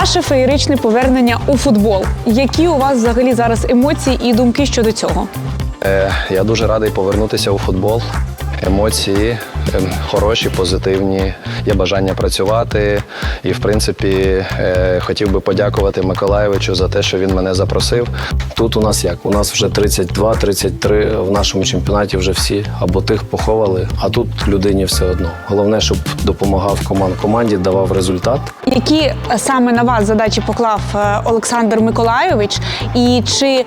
Ваше феєричне повернення у футбол. Які у вас взагалі зараз емоції і думки щодо цього? Е, Я дуже радий повернутися у футбол. Емоції ем, хороші, позитивні. Є бажання працювати. І, в принципі, е, хотів би подякувати Миколаєвичу за те, що він мене запросив. Тут у нас як? У нас вже 32-33 в нашому чемпіонаті вже всі або тих поховали, а тут людині все одно. Головне, щоб допомагав команд команді, давав результат. Які е, саме на вас задачі поклав е, Олександр Миколайович, і чи е,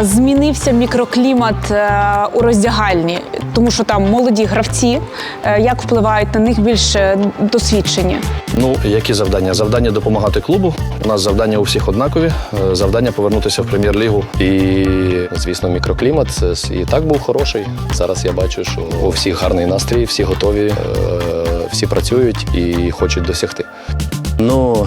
змінився мікроклімат е, у роздягальні? Тому що там молоді гравці, е, як впливають на них більш досвідчені? Ну, які завдання? Завдання допомагати клубу. У нас завдання у всіх однакові. Завдання повернутися в прем'єр-лігу. І, звісно, мікроклімат і так був хороший. Зараз я бачу, що у всіх гарний настрій, всі готові, всі працюють і хочуть досягти. Ну,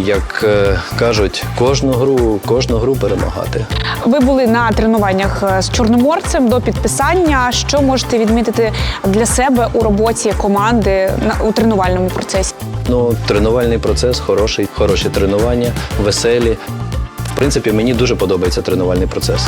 як е, кажуть, кожну гру, кожну гру перемагати. Ви були на тренуваннях е, з чорноморцем до підписання. Що можете відмітити для себе у роботі команди у тренувальному процесі? Ну, тренувальний процес хороший, хороші тренування, веселі. В принципі, мені дуже подобається тренувальний процес.